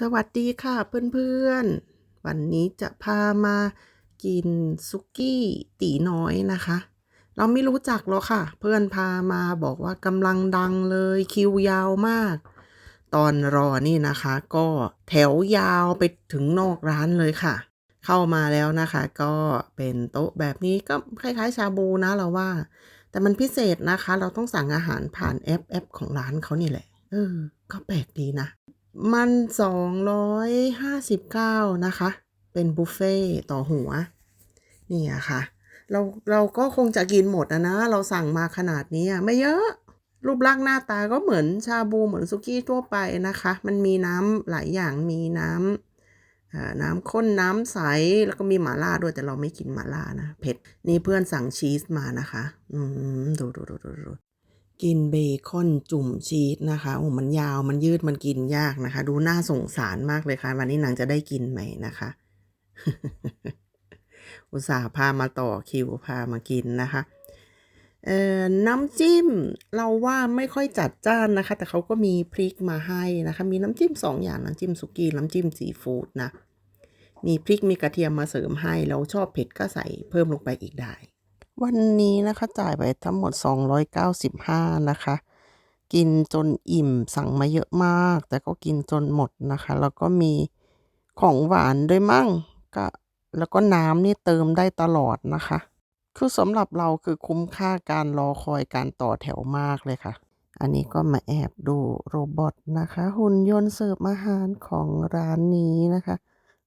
สวัสดีค่ะเพื่อนๆ วันนี้จะพามากินซุกี้ตีน้อยนะคะ เราไม่รู้จักหรอกค่ะ เพื่อนพามาบอกว่ากำลังดังเลยคิวยาวมาก ตอนรอนี่นะคะ ก็แถวยาวไปถึงนอกร้านเลยค่ะ เข้ามาแล้วนะคะ ก็เป็นโต๊ะแบบนี้ก็คล้ายๆ ชาบูนะเราว่า แต่มันพิเศษนะคะ เราต้องสั่งอาหารผ่านแอปแอปของร้านเขานี่แหละเออก็แปลกดีนะ มันสองร้อยห้าสิบเก้านะคะ เป็นบุฟเฟ่ต่อหัว นี่อะค่ะ เราเราก็คงจะกินหมดอะนะ เราสั่งมาขนาดนี้อะไม่เยอะ รูปร่างหน้าตาก็เหมือนชาบูเหมือนซุกี้ทั่วไปนะคะ มันมีน้ำหลายอย่าง มีน้ำน้ำข้นน้ำใส แล้วก็มีหม่าล่าด้วย แต่เราไม่กินหม่าล่านะ เผ็ด นี่เพื่อนสั่งชีสมานะคะ อืม ดูดูดูดู กินเบคอนจุ่มชีสนะคะโอ้มันยาวมันยืดมันกินยากนะคะ ดูน่าสงสารมากเลยค่ะ วันนี้นางจะได้กินไหมนะคะ อุตส่าห์พามาต่อคิวพามากินนะคะเอ่อน้ำจิ้มเราว่าไม่ค่อยจัดจ้านนะคะ แต่เขาก็มีพริกมาให้นะคะ มีน้ำจิ้มสองอย่างน้ำจิ้มสุกี้น้ำจิ้มซีฟู้ดนะมีพริกมีกระเทียมมาเสริมให้แล้วชอบเผ็ดก็ใส่เพิ่มลงไปอีกได้ วันนี้นะคะจ่ายไปทั้งหมด 295 นะคะ กินจนอิ่มสั่งมาเยอะมาก แต่ก็กินจนหมดนะคะ แล้วก็มีของหวานด้วยมั่งก็แล้วก็น้ำนี่เติมได้ตลอดนะคะ คือสำหรับเราคือคุ้มค่าการรอคอยการต่อแถวมากเลยค่ะ อันนี้ก็มาแอบดูโรบอทนะคะ หุ่นยนต์เสิร์ฟอาหารของร้านนี้นะคะ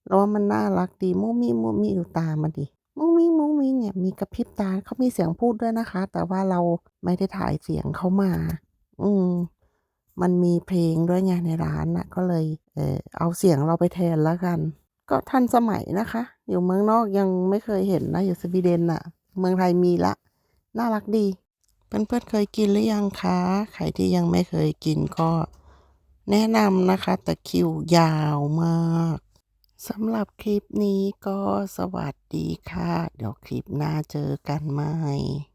แล้วว่ามันน่ารักดีมุมีมุมีดูตามันดิ มุ้งมิ้งมุ้งมิ้งเนี่ยมีกระพริบตาเขามีเสียงพูดด้วยนะคะ แต่ว่าเราไม่ได้ถ่ายเสียงเขามา อืม มันมีเพลงด้วยไงในร้านนะก็เลย เออเอาเสียงเราไปแทนแล้วกัน ก็ทันสมัยนะคะ อยู่เมืองนอกยังไม่เคยเห็นนะ อยู่สวีเดนน่ะ เมืองไทยมีละ น่ารักดีเพื่อนๆเคยกินหรือยังคะใครที่ยังไม่เคยกินก็แนะนำนะคะ แต่คิวยาวมาก สำหรับคลิปนี้ก็สวัสดีค่ะ เดี๋ยวคลิปหน้าเจอกันใหม่